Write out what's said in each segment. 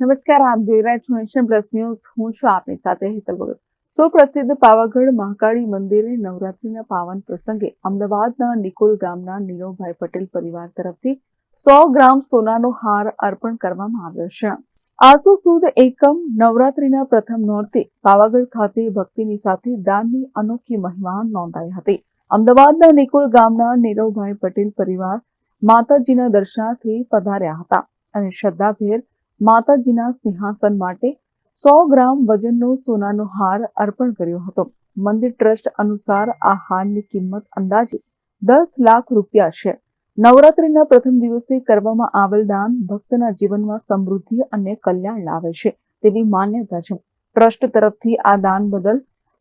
નમસ્કાર, આપ જોઈ રહ્યા છો નેશન પ્લસ ન્યૂઝ. હું છું આપની સાથે હેતલ ભગત. સુપ્રસિદ્ધ પાવાગઢ મહાકાળી મંદિરે નવરાત્રીના પાવન પ્રસંગે અમદાવાદના નિકોલ ગામના નીરવભાઈ પટેલ પરિવાર તરફથી સો ગ્રામ સોનાનો હાર અર્પણ કરવામાં આવ્યો છે. આસો સુદ એકમ નવરાત્રીના પ્રથમ નોરતે પાવાગઢ ખાતે ભક્તિની સાથે દાનની અનોખી મહિમા નોંધાઈ હતી. અમદાવાદના નિકોલ ગામના નીરવભાઈ પટેલ પરિવાર માતાજીના દર્શનાર્થે પધાર્યા હતા અને શ્રદ્ધાભેર માતાજીના સિંહાસન માટે સો ગ્રામ વજનનો સોનાનો હાર અર્પણ કર્યો હતો. મંદિર ટ્રસ્ટ અનુસાર આ હારની કિંમત અંદાજે દસ લાખ રૂપિયા છે. નવરાત્રીના પ્રથમ દિવસે કરવામાં આવેલ દાન ભક્તના જીવનમાં સમૃદ્ધિ અને કલ્યાણ લાવે છે તેવી માન્યતા છે. ટ્રસ્ટ તરફથી આ દાન બદલ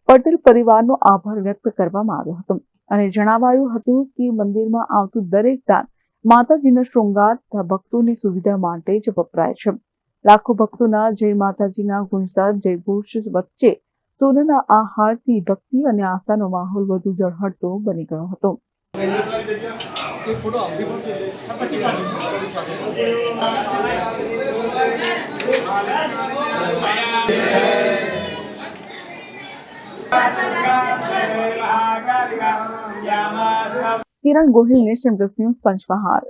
પટેલ પરિવારનો આભાર વ્યક્ત કરવામાં આવ્યો હતો અને જણાવાયું હતું કે મંદિરમાં આવતું દરેક દાન માતાજીના શૃંગાર તથા ભક્તોની સુવિધા માટે જ વપરાય છે. લાખો ભક્તોના જય માતાજીના ગુંજતા જયઘોષ વચ્ચે સોનાના આ હારથી ભક્તિ અને આસ્થાનો માહોલ વધુ જળહળતો બની ગયો હતો. Kiran Gohil nation plus news Panchmahal